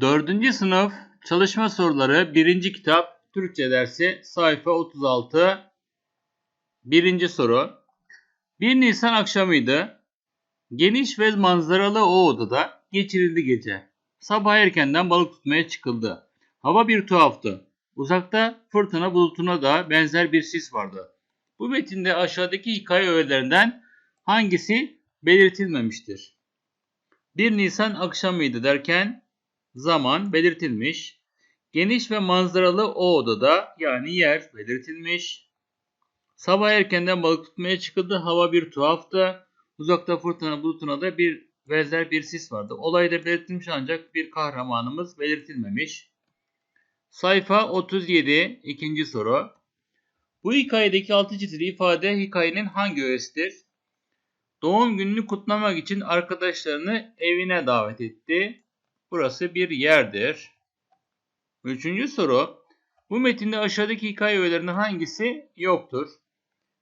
4. sınıf çalışma soruları 1. kitap Türkçe dersi sayfa 36 1. soru 1 Nisan akşamıydı. Geniş ve manzaralı o odada geçirildi gece. Sabah erkenden balık tutmaya çıkıldı. Hava bir tuhaftı. Uzakta fırtına bulutuna da benzer bir sis vardı. Bu metinde aşağıdaki hikaye öğelerinden hangisi belirtilmemiştir? 1 Nisan akşamıydı derken zaman belirtilmiş. Geniş ve manzaralı o odada yani yer belirtilmiş. Sabah erkenden balık tutmaya çıkıldı. Hava bir tuhaftı. Uzakta fırtına bulutuna da bir benzer bir sis vardı. Olayda belirtilmiş ancak bir kahramanımız belirtilmemiş. Sayfa 37 ikinci soru. Bu hikayedeki altı çizili ifade hikayenin hangi öğesidir? Doğum gününü kutlamak için arkadaşlarını evine davet etti. Burası bir yerdir. Üçüncü soru. Bu metinde aşağıdaki hikaye öğelerinden hangisi yoktur?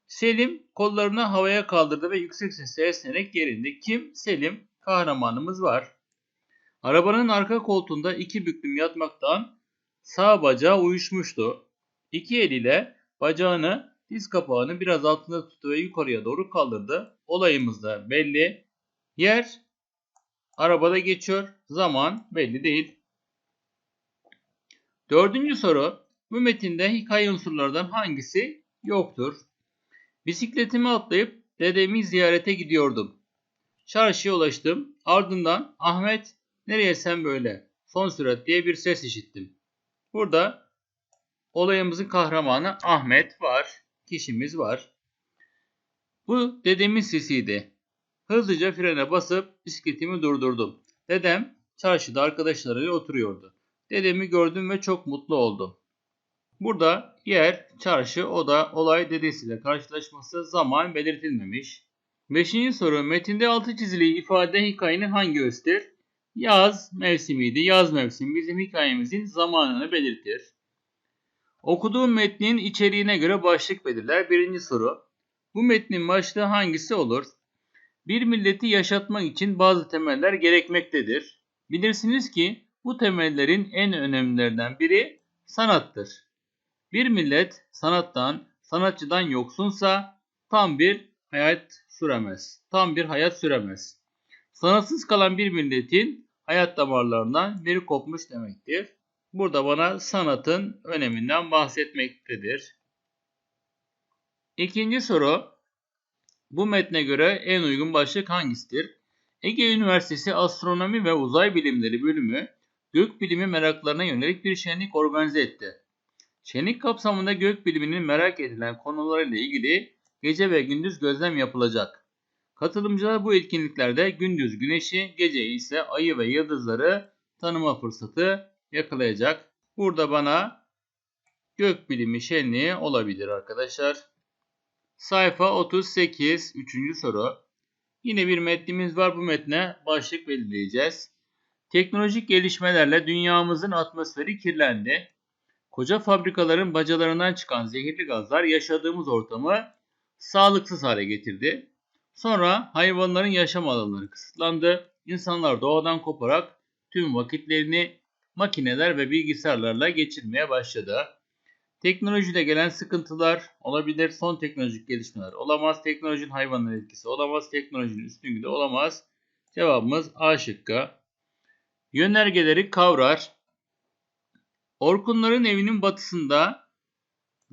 Selim kollarını havaya kaldırdı ve yüksek sesle esnerek gerindi. Kim? Selim. Kahramanımız var. Arabanın arka koltuğunda iki büklüm yatmaktan sağ bacağı uyuşmuştu. İki eliyle bacağını diz kapağını biraz altında tuttu ve yukarıya doğru kaldırdı. Olayımız da belli. Yer arabada geçiyor. Zaman belli değil. Dördüncü soru. Bu metinde hikaye unsurlardan hangisi yoktur? Bisikletimi atlayıp dedemi ziyarete gidiyordum. Çarşıya ulaştım. Ardından Ahmet nereye sen böyle? Son sürat diye bir ses işittim. Burada olayımızın kahramanı Ahmet var. Kişimiz var. Bu dedemin sesiydi. Hızlıca frene basıp bisikletimi durdurdum. Dedem çarşıda arkadaşlarıyla oturuyordu. Dedemi gördüm ve çok mutlu oldum. Burada yer, çarşı, oda, olay dedesiyle karşılaşması zaman belirtilmemiş. Beşinci soru metinde altı çizili ifade hikayenin hangi öğesidir? Yaz mevsimiydi. Yaz mevsimi bizim hikayemizin zamanını belirtir. Okuduğum metnin içeriğine göre başlık belirler. Birinci soru. Bu metnin başlığı hangisi olur? Bir milleti yaşatmak için bazı temeller gerekmektedir. Bilirsiniz ki bu temellerin en önemlilerinden biri sanattır. Bir millet sanattan, sanatçıdan yoksunsa tam bir hayat süremez. Tam bir hayat süremez. Sanatsız kalan bir milletin hayat damarlarından biri kopmuş demektir. Burada bana sanatın öneminden bahsetmektedir. İkinci soru. Bu metne göre en uygun başlık hangisidir? Ege Üniversitesi Astronomi ve Uzay Bilimleri bölümü gökbilimi meraklarına yönelik bir şenlik organize etti. Şenlik kapsamında gökbiliminin merak edilen konularıyla ilgili gece ve gündüz gözlem yapılacak. Katılımcılar bu etkinliklerde gündüz güneşi, gece ise ayı ve yıldızları tanıma fırsatı yakalayacak. Burada bana gökbilimi şenliği olabilir arkadaşlar. Sayfa 38 3. soru. Yine bir metnimiz var. Bu metne başlık belirleyeceğiz. Teknolojik gelişmelerle dünyamızın atmosferi kirlendi. Koca fabrikaların bacalarından çıkan zehirli gazlar yaşadığımız ortamı sağlıksız hale getirdi. Sonra hayvanların yaşam alanları kısıtlandı. İnsanlar doğadan koparak tüm vakitlerini makineler ve bilgisayarlarla geçirmeye başladı. Teknolojide gelen sıkıntılar olabilir. Son teknolojik gelişmeler olamaz. Teknolojinin hayvanlara etkisi olamaz. Teknolojinin üstünlüğü de olamaz. Cevabımız A şıkkı. Yönergeleri kavrar. Orkunların evinin batısında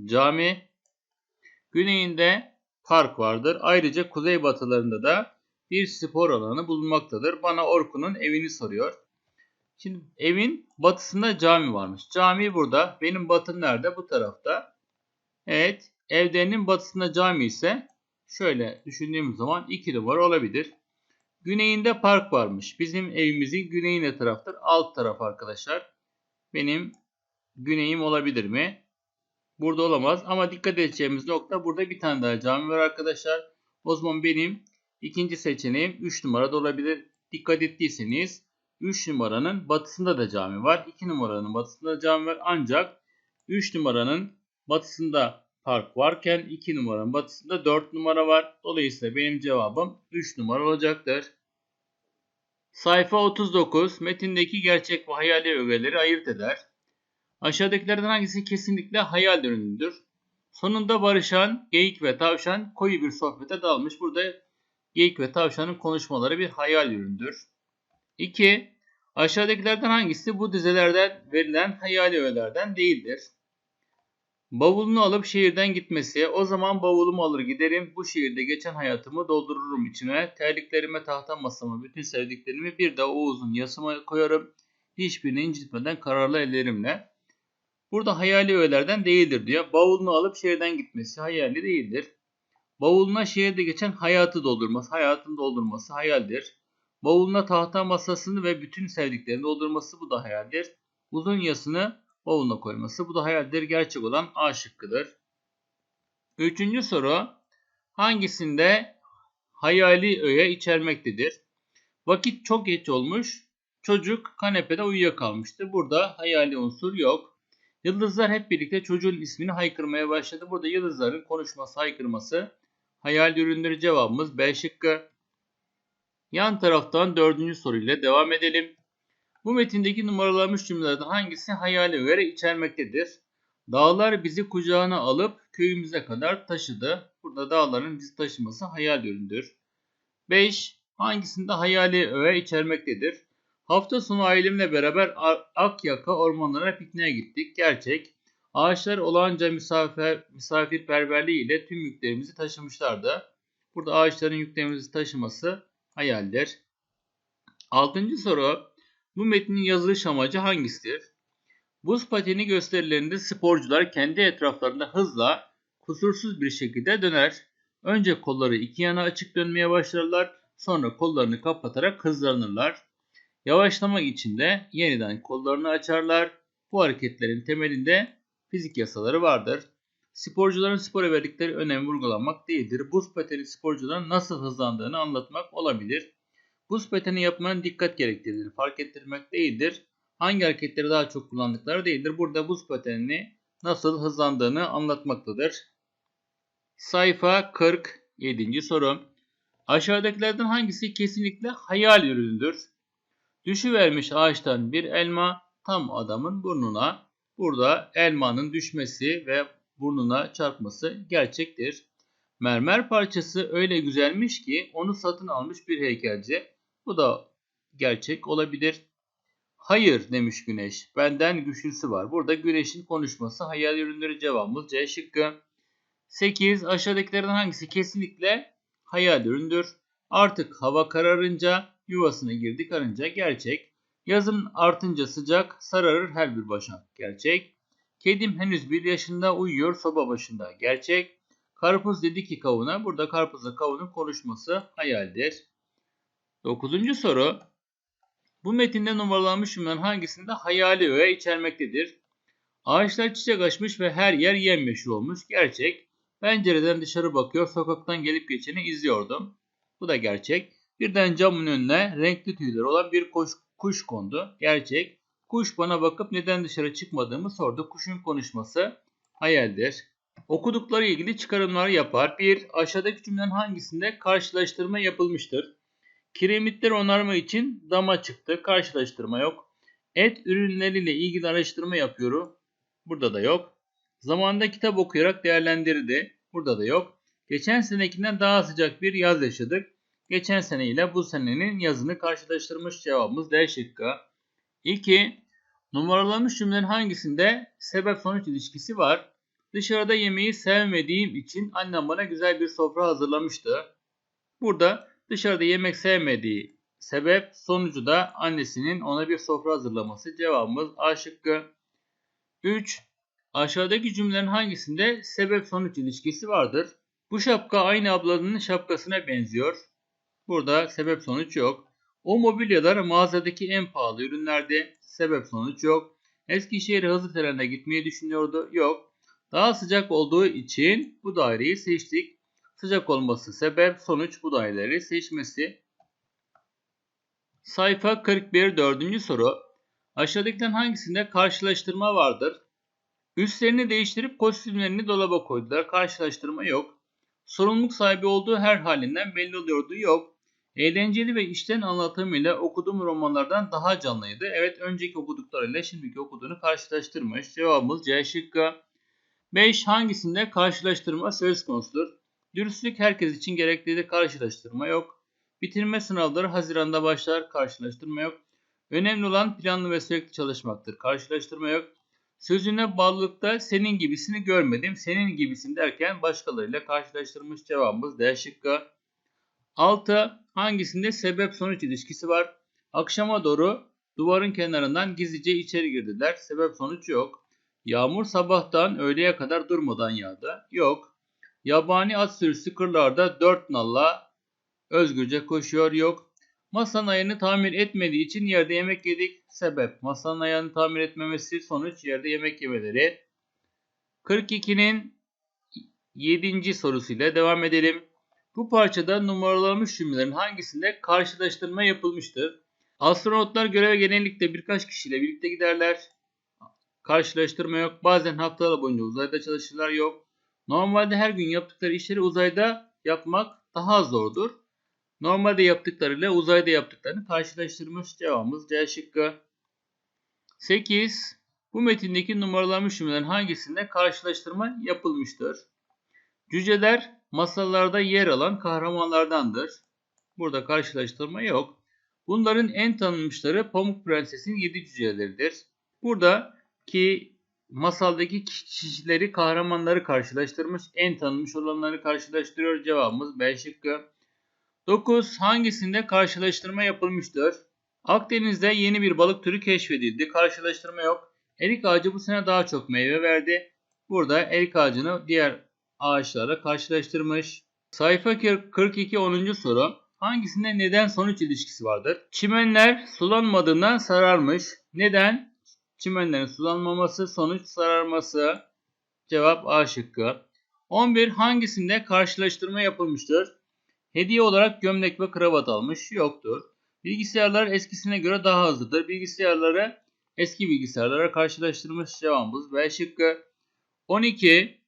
cami, güneyinde park vardır. Ayrıca kuzeybatılarında da bir spor alanı bulunmaktadır. Bana Orkun'un evini soruyor. Şimdi evin batısında cami varmış. Cami burada. Benim batım nerede? Bu tarafta. Evet. Evlerinin batısında cami ise şöyle düşündüğümüz zaman 2 numara olabilir. Güneyinde park varmış. Bizim evimizin güneyine taraftır. Alt taraf arkadaşlar. Benim güneyim olabilir mi? Burada olamaz ama dikkat edeceğimiz nokta burada bir tane daha cami var arkadaşlar. O zaman benim ikinci seçeneğim 3 numarada olabilir. Dikkat ettiyseniz 3 numaranın batısında da cami var. 2 numaranın batısında da cami var. Ancak 3 numaranın batısında park varken 2 numaranın batısında 4 numara var. Dolayısıyla benim cevabım 3 numara olacaktır. Sayfa 39 metindeki gerçek ve hayali ögeleri ayırt eder. Aşağıdakilerden hangisi kesinlikle hayal ürünüdür? Sonunda barışan geyik ve tavşan koyu bir sohbete dalmış. Burada geyik ve tavşanın konuşmaları bir hayal üründür. 2. Aşağıdakilerden hangisi bu dizelerden verilen hayali öğelerden değildir? Bavulunu alıp şehirden gitmesi, o zaman bavulumu alır giderim, bu şehirde geçen hayatımı doldururum içine, terliklerime, tahta masama, bütün sevdiklerimi bir de o uzun yasıma koyarım, hiçbirini incitmeden kararlı ellerimle. Burada hayali öğelerden değildir diyor. Bavulunu alıp şehirden gitmesi hayali değildir. Bavuluna şehirde geçen hayatı doldurması, hayatını doldurması hayaldir. Bavuluna tahta masasını ve bütün sevdiklerini doldurması bu da hayaldir. Uzun yasını bavuluna koyması bu da hayaldir. Gerçek olan A şıkkıdır. Üçüncü soru hangisinde hayali öğe içermektedir? Vakit çok geç olmuş. Çocuk kanepede uyuyakalmıştı. Burada hayali unsur yok. Yıldızlar hep birlikte çocuğun ismini haykırmaya başladı. Burada yıldızların konuşması, haykırması hayal ürünleri cevabımız B şıkkı. Yan taraftan dördüncü soruyla devam edelim. Bu metindeki numaralanmış cümlelerden hangisi hayali öğe içermektedir? Dağlar bizi kucağına alıp köyümüze kadar taşıdı. Burada dağların bizi taşıması hayal üründür. 5. Hangisinde hayali öğe içermektedir? Hafta sonu ailemle beraber Akyaka ormanlarına pikniğe gittik. Gerçek. Ağaçlar olanca misafir, misafirperverliği ile tüm yüklerimizi taşımışlardı. Burada ağaçların yüklerimizi taşıması hayaldir. Altıncı soru. Bu metnin yazılış amacı hangisidir? Buz pateni gösterilerinde sporcular kendi etraflarında hızla, kusursuz bir şekilde döner. Önce kolları iki yana açık dönmeye başlarlar, sonra kollarını kapatarak hızlanırlar. Yavaşlamak için de yeniden kollarını açarlar. Bu hareketlerin temelinde fizik yasaları vardır. Sporcuların spora verdikleri önem vurgulanmak değildir. Buz pateni sporcuların nasıl hızlandığını anlatmak olabilir. Buz pateni yapmanın dikkat gerektirdiğini fark ettirmek değildir. Hangi hareketleri daha çok kullandıkları değildir. Burada buz patenini nasıl hızlandığını anlatmaktadır. Sayfa 47. soru. Aşağıdakilerden hangisi kesinlikle hayal ürünüdür? Düşüvermiş ağaçtan bir elma tam adamın burnuna. Burada elmanın düşmesi ve burnuna çarpması gerçektir. Mermer parçası öyle güzelmiş ki onu satın almış bir heykelci. Bu da gerçek olabilir. Hayır demiş güneş. Benden güçlüsü var. Burada güneşin konuşması hayal ürünleri cevabımız C şıkkı. 8. Aşağıdakilerden hangisi kesinlikle hayal üründür? Artık hava kararınca yuvasına girdi karınca gerçek. Yazın artınca sıcak sararır her bir başa gerçek. Kedim henüz bir yaşında uyuyor soba başında gerçek. Karpuz dedi ki kavuna burada karpuzla kavunun konuşması hayaldir. Dokuzuncu soru. Bu metinde numaralanmış cümlelerin hangisinde hayali öğe içermektedir? Ağaçlar çiçek açmış ve her yer yemyeşil olmuş. Gerçek. Pencereden dışarı bakıyor, sokaktan gelip geçeni izliyordum. Bu da gerçek. Birden camın önüne renkli tüyleri olan bir kuş, kuş kondu. Gerçek. Kuş bana bakıp neden dışarı çıkmadığımı sordu. Kuşun konuşması hayaldir. Okudukları ilgili çıkarımlar yapar. 1. Aşağıdaki cümlelerin hangisinde karşılaştırma yapılmıştır? Kiremitler onarma için dama çıktı. Karşılaştırma yok. Et ürünleriyle ilgili araştırma yapıyorum. Burada da yok. Zamanında kitap okuyarak değerlendirdi. Burada da yok. Geçen senekinden daha sıcak bir yaz yaşadık. Geçen sene ile bu senenin yazını karşılaştırmış cevabımız D şıkkı. 2. Numaralanmış cümlelerin hangisinde sebep sonuç ilişkisi var? Dışarıda yemeği sevmediğim için annem bana güzel bir sofra hazırlamıştı. Burada dışarıda yemek sevmediği sebep sonucu da annesinin ona bir sofra hazırlaması. Cevabımız A şıkkı. 3. Aşağıdaki cümlelerin hangisinde sebep sonuç ilişkisi vardır? Bu şapka aynı ablanın şapkasına benziyor. Burada sebep sonuç yok. O mobilyalar mağazadaki en pahalı ürünlerde sebep sonuç yok. Eskişehir'e hızlı trenle gitmeyi düşünüyordu. Yok. Daha sıcak olduğu için bu daireyi seçtik. Sıcak olması sebep, sonuç bu daireleri seçmesi. Sayfa 41 dördüncü soru. Aşağıdakilerin hangisinde karşılaştırma vardır? Üstlerini değiştirip kostümlerini dolaba koydular. Karşılaştırma yok. Sorumluluk sahibi olduğu her halinden belli oluyordu. Yok. Eğlenceli ve içten anlatımıyla okuduğum romanlardan daha canlıydı. Evet önceki okuduklarıyla şimdiki okuduğunu karşılaştırmış. Cevabımız C şıkkı. 5. Hangisinde karşılaştırma söz konusudur? Dürüstlük herkes için gereklidir. Karşılaştırma yok. Bitirme sınavları Haziran'da başlar. Karşılaştırma yok. Önemli olan planlı ve sürekli çalışmaktır. Karşılaştırma yok. Sözüne bağlılıkta senin gibisini görmedim. Senin gibisin derken başkalarıyla karşılaştırmış cevabımız D şıkkı. 6. Hangisinde sebep sonuç ilişkisi var? Akşama doğru duvarın kenarından gizlice içeri girdiler. Sebep sonuç yok. Yağmur sabahtan öğleye kadar durmadan yağdı. Yok. Yabani at sürüsü kırlarda dört nalla özgürce koşuyor. Yok. Masanın ayarını tamir etmediği için yerde yemek yedik. Sebep masanın ayarını tamir etmemesi sonuç yerde yemek yemeleri. 42'nin 7. sorusuyla devam edelim. Bu parçada numaralanmış cümlelerin hangisinde karşılaştırma yapılmıştır? Astronotlar göreve genellikle birkaç kişiyle birlikte giderler. Karşılaştırma yok. Bazen haftalar boyunca uzayda çalışırlar yok. Normalde her gün yaptıkları işleri uzayda yapmak daha zordur. Normalde yaptıklarıyla uzayda yaptıklarını karşılaştırmış cevabımız C şıkkı. 8. Bu metindeki numaralanmış cümlelerin hangisinde karşılaştırma yapılmıştır? Cüceler masallarda yer alan kahramanlardandır. Burada karşılaştırma yok. Bunların en tanınmışları Pamuk Prenses'in yedi cüceleridir. Buradaki masaldaki kişileri, kahramanları karşılaştırmış. En tanınmış olanları karşılaştırıyor. Cevabımız B şıkkı. 9. Hangisinde karşılaştırma yapılmıştır? Akdeniz'de yeni bir balık türü keşfedildi. Karşılaştırma yok. Erik ağacı bu sene daha çok meyve verdi. Burada erik ağacını diğer ağaçlarla karşılaştırmış. Sayfa 42 10. soru. Hangisinde neden sonuç ilişkisi vardır? Çimenler sulanmadığından sararmış. Neden? Çimenlerin sulanmaması sonuç sararması. Cevap A şıkkı. 11. Hangisinde karşılaştırma yapılmıştır? Hediye olarak gömlek ve kravat almış. Yoktur. Bilgisayarlar eskisine göre daha hızlıdır. Bilgisayarları eski bilgisayarlara karşılaştırmış cevabımız B şıkkı. 12.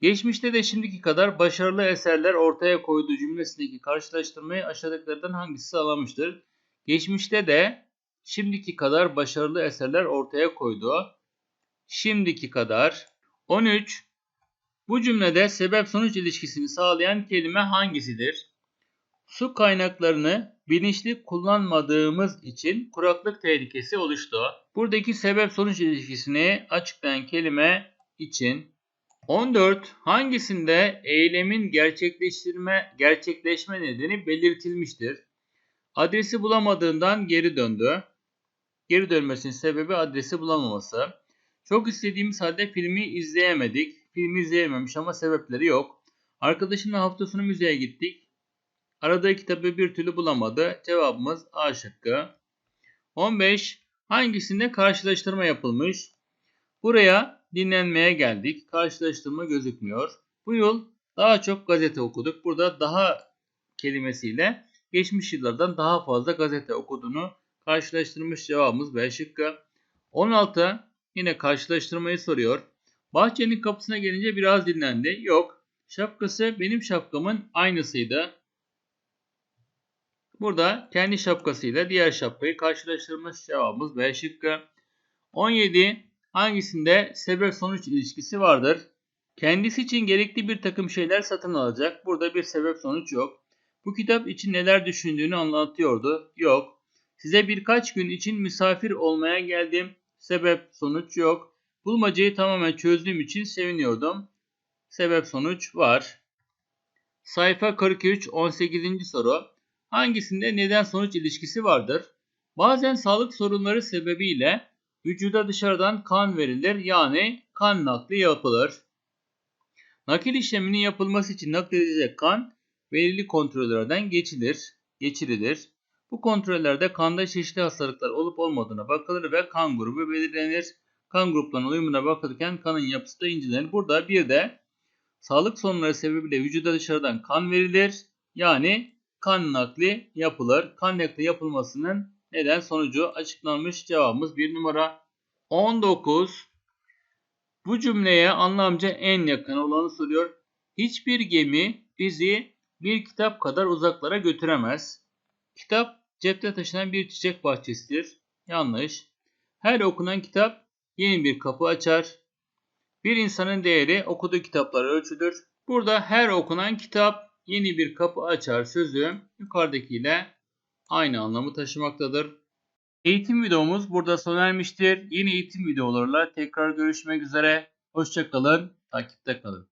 Geçmişte de şimdiki kadar başarılı eserler ortaya koyduğu cümlesindeki karşılaştırmayı aşağıdakilerden hangisi sağlamıştır? Geçmişte de şimdiki kadar başarılı eserler ortaya koydu. Şimdiki kadar. 13. Bu cümlede sebep-sonuç ilişkisini sağlayan kelime hangisidir? Su kaynaklarını bilinçli kullanmadığımız için kuraklık tehlikesi oluştu. Buradaki sebep-sonuç ilişkisini açıklayan kelime için 14. Hangisinde eylemin gerçekleştirme gerçekleşme nedeni belirtilmiştir? Adresi bulamadığından geri döndü. Geri dönmesinin sebebi adresi bulamaması. Çok istediğimiz halde filmi izleyemedik. Filmi izleyememiş ama sebepleri yok. Arkadaşımla hafta sonu müzeye gittik. Aradığı kitabı bir türlü bulamadı. Cevabımız A şıkkı. 15. Hangisinde karşılaştırma yapılmış? Buraya dinlenmeye geldik. Karşılaştırma gözükmüyor. Bu yıl daha çok gazete okuduk. Burada daha kelimesiyle geçmiş yıllardan daha fazla gazete okuduğunu karşılaştırmış cevabımız B şıkkı. 16 yine karşılaştırmayı soruyor. Bahçenin kapısına gelince biraz dinlendi. Yok. Şapkası benim şapkamın aynısıydı. Burada kendi şapkasıyla diğer şapkayı karşılaştırmış cevabımız B şıkkı. 17 hangisinde sebep sonuç ilişkisi vardır? Kendisi için gerekli bir takım şeyler satın alacak. Burada bir sebep sonuç yok. Bu kitap için neler düşündüğünü anlatıyordu. Yok. Size birkaç gün için misafir olmaya geldim. Sebep sonuç yok. Bulmacayı tamamen çözdüğüm için seviniyordum. Sebep sonuç var. Sayfa 43 18. soru. Hangisinde neden sonuç ilişkisi vardır? Bazen sağlık sorunları sebebiyle vücuda dışarıdan kan verilir yani kan nakli yapılır. Nakil işleminin yapılması için nakledilecek kan belirli kontrollerden geçilir, geçirilir. Bu kontrollerde kanda çeşitli hastalıklar olup olmadığına bakılır ve kan grubu belirlenir. Kan gruplarının uyumuna bakılırken kanın yapısı da incelenir. Burada bir de sağlık sorunları sebebiyle vücuda dışarıdan kan verilir. Yani kan nakli yapılır. Kan nakli yapılmasının neden sonucu açıklanmış cevabımız bir numara. 19. Bu cümleye anlamca en yakın olanı soruyor. Hiçbir gemi bizi bir kitap kadar uzaklara götüremez. Kitap cepte taşınan bir çiçek bahçesidir. Yanlış. Her okunan kitap yeni bir kapı açar. Bir insanın değeri okuduğu kitaplar ölçüdür. Burada her okunan kitap yeni bir kapı açar sözü yukarıdakiyle aynı anlamı taşımaktadır. Eğitim videomuz burada sona ermiştir. Yeni eğitim videolarıyla tekrar görüşmek üzere. Hoşçakalın, takipte kalın.